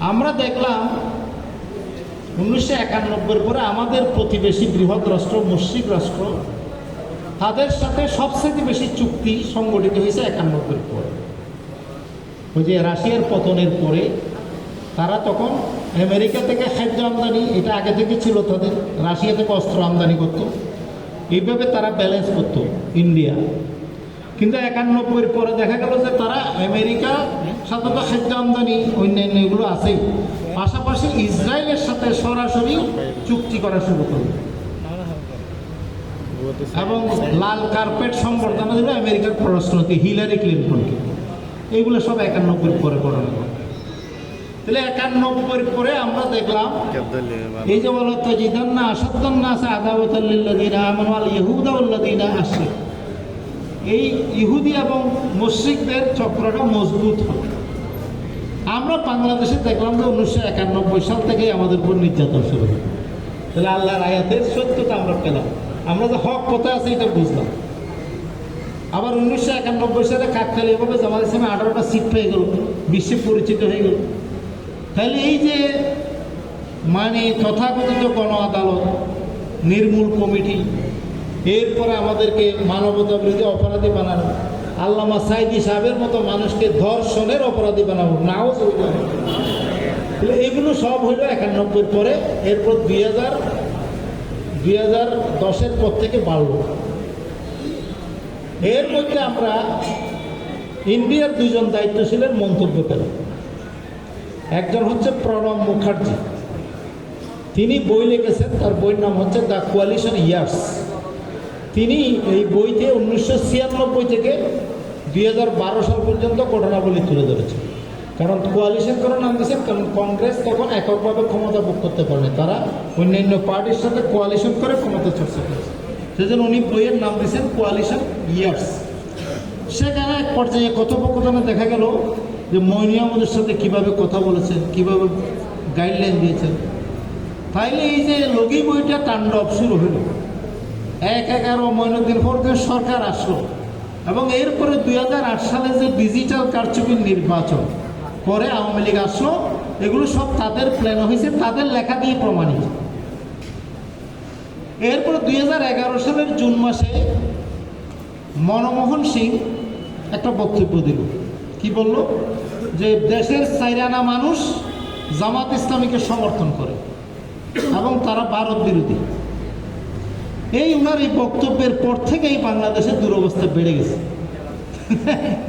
আমরা দেখলাম উনিশশো একানব্বই পরে আমাদের প্রতিবেশী বৃহৎ রাষ্ট্র মুসিক রাষ্ট্র, তাদের সাথে সবচেয়ে বেশি চুক্তি সংগঠিত হয়েছে একানব্বই পরে। ওই যে রাশিয়ার পতনের পরে তারা তখন আমেরিকা থেকে খাদ্য আমদানি, এটা আগে থেকে ছিল তাদের, রাশিয়া থেকে অস্ত্র আমদানি করতো। এইভাবে তারা ব্যালেন্স করতো, ইন্ডিয়া। কিন্তু একানব্বইয়ের পরে দেখা গেল যে তারা আমেরিকা, সাধারণত খাদ্য আমদানি, অন্যান্য এগুলো আছেই পাশাপাশি ইসরায়েলের সাথে সরাসরি চুক্তি করা শুরু করল। এবং লাল কার্পেট সম্বর্ধনা দিল আমেরিকার পররাষ্ট্রমন্ত্রী হিলারি ক্লিন্টনকে। এইগুলো সব একানব্বই পরে করানো হলো। তাহলে একানব্বই পরে আমরা দেখলাম, এই যে বলো তো জিদান না আসাদ্দান না আছে আদাবতাল্লিল্লাদিনা আমাল ইহুদা উল্লাদিনা আসে এই ইহুদি এবং মুশ্রিকদের চক্রটা মজবুত হবে। আমরা বাংলাদেশে দেখলাম যে উনিশশো একানব্বই সাল থেকেই আমাদের উপর নির্যাতন শুরু হয় তাহলে আল্লাহর আয়াতের সত্যতা আমরা পেলাম। আমরা যে হক কোথায় আছে এটা বুঝলাম। আবার উনিশশো একানব্বই সালে কাকতালি এভাবে জামাত ইসলামে আঠারোটা সিট পেয়ে গেল। বিশ্বে পরিচিত হয়ে গেল। তাহলে এই যে মানে তথাকথিত গণ আদালত নির্মূল কমিটি এরপরে আমাদেরকে মানবতা বিরোধী অপরাধী বানানো। আল্লামা সাইদি সাহেবের মতো মানুষকে ধর্ষণের অপরাধী বানাবো। নাও এগুলো সব হইল একানব্বই পরে, এরপর দুই হাজার দুই হাজার দশের পর থেকে বাড়ল। এর মধ্যে আমরা ইন্ডিয়ার দুজন দায়িত্বশীলের মন্তব্য পেলাম। একজন হচ্ছে প্রণব মুখার্জি। তিনি বই লিখেছেন, তার বইয়ের নাম হচ্ছে দ্য কোয়ালিশন ইয়ার্স। তিনি এই বইতে উনিশশো ছিয়ানব্বই থেকে দুই হাজার বারো সাল পর্যন্ত ঘটনাবলী তুলে ধরেছেন। কারণ কোয়ালিশন করার নাম দিয়েছেন কারণ কংগ্রেস তখন এককভাবে ক্ষমতা ভোগ করতে পারেনি। তারা অন্যান্য পার্টির সাথে কোয়ালিশন করে ক্ষমতা চর্চা করেছে। সেজন্য উনি বইয়ের নাম দিয়েছেন কোয়ালিশন ইয়ার্স সেখানে এক পর্যায়ে কথোপকথনে দেখা গেল যে মইনি আমাদের সাথে কীভাবে কথা বলেছেন, কীভাবে গাইডলাইন দিয়েছেন। তাইলে এই যে লগি বইটা তাণ্ডব শুরু হলো। এক এগারো মইনুদ্দিন ফোরদের সরকার আসলো এবং এরপরে দুই হাজার আট সালে যে ডিজিটাল কারচুপির নির্বাচন, পরে আওয়ামী লীগ আসলো, এগুলো সব তাদের প্ল্যান হয়েছে, তাদের লেখা দিয়ে প্রমাণিত। এরপরে দুই সালের জুন মাসে মনমোহন সিং একটা বক্তব্য দিল। কি বলল? যে দেশের সাইরানা মানুষ জামাত ইসলামীকে সমর্থন করে এবং তারা ভারত বিরোধী। এই ওনার এই বক্তব্যের পর থেকেই বাংলাদেশের দুরবস্থা বেড়ে গেছে।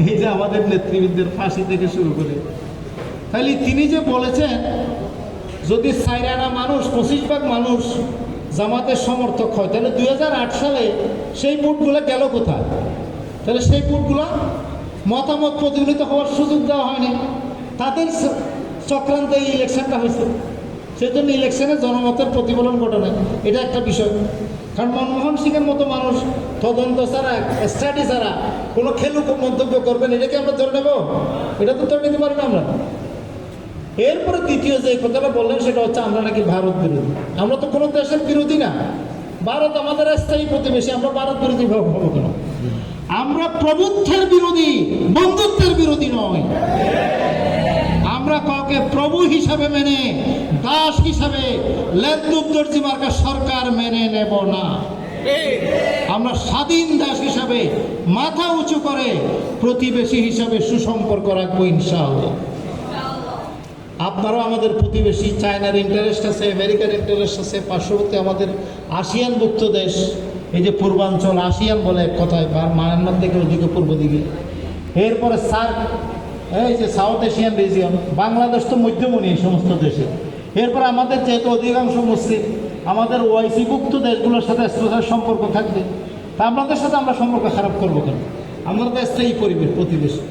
এই যে আমাদের নেতৃবৃন্দের ফাঁসি থেকে শুরু করে। তাহলে তিনি যে বলেছেন, যদি সাইরানা মানুষ, পঁচিশ ভাগ মানুষ জামাতের সমর্থক হয়, তাহলে দুই হাজার আট সালে সেই ভোটগুলো গেল কোথায়? তাহলে সেই ভোটগুলো মতামত প্রতিফলিত হওয়ার সুযোগ দেওয়া হয়নি। তাদের চক্রান্ত এই ইলেকশনটা হয়েছে। সেই জন্য ইলেকশনে জনমতের প্রতিফলন ঘটে না এটা একটা বিষয়। কারণ মনমোহন সিংয়ের মতো মানুষ, তদন্ত ছাড়া স্টাডি ছাড়া কোনো খেলুক মন্তব্য করবেন এটাকে আমরা ধরে নেব? এটা তো ধরে নিতে পারি না আমরা। এরপরে দ্বিতীয় যে কথাটা বললেন, সেটা হচ্ছে আমরা নাকি ভারত বিরোধী। আমরা তো কোনো দেশের বিরোধী না। ভারত আমাদের স্থায়ী প্রতিবেশী, আমরা ভারত বিরোধী হব কেন আমরা প্রবুদ্ধের বিরোধী, বন্ধুত্বের বিরোধী নয়। আমরা কাউকে প্রভু হিসাবে মেনে, দাস হিসাবে লেন্দুবদর্জি মার্কা সরকার মেনে নেব না। আমরা স্বাধীন দাস হিসাবে মাথা উঁচু করে প্রতিবেশী হিসাবে সুসম্পর্ক রাখব ইনশাআল্লাহ। আপনারাও আমাদের প্রতিবেশী, চায়নার ইন্টারেস্ট আছে, আমেরিকার ইন্টারেস্ট আছে, পার্শ্ববর্তী আমাদের আসিয়ানভুক্ত দেশ, এই যে পূর্বাঞ্চল আসিয়ান বলে এক কথায় মায়ানমার থেকে ওদিকে পূর্ব দিকে। এরপরে সার্ক এই যে সাউথ এশিয়ান রিজিয়ন বাংলাদেশ তো মধ্যমণি সমস্ত দেশে। এরপর আমাদের যেহেতু অধিকাংশ মুসলিম, আমাদের ওয়াইসিভুক্ত দেশগুলোর সাথে স্পেশাল সম্পর্ক থাকবে। তা আপনাদের সাথে আমরা সম্পর্ক খারাপ করব কেন? আমরা তো এই পরিবেশ, প্রতিবেশী।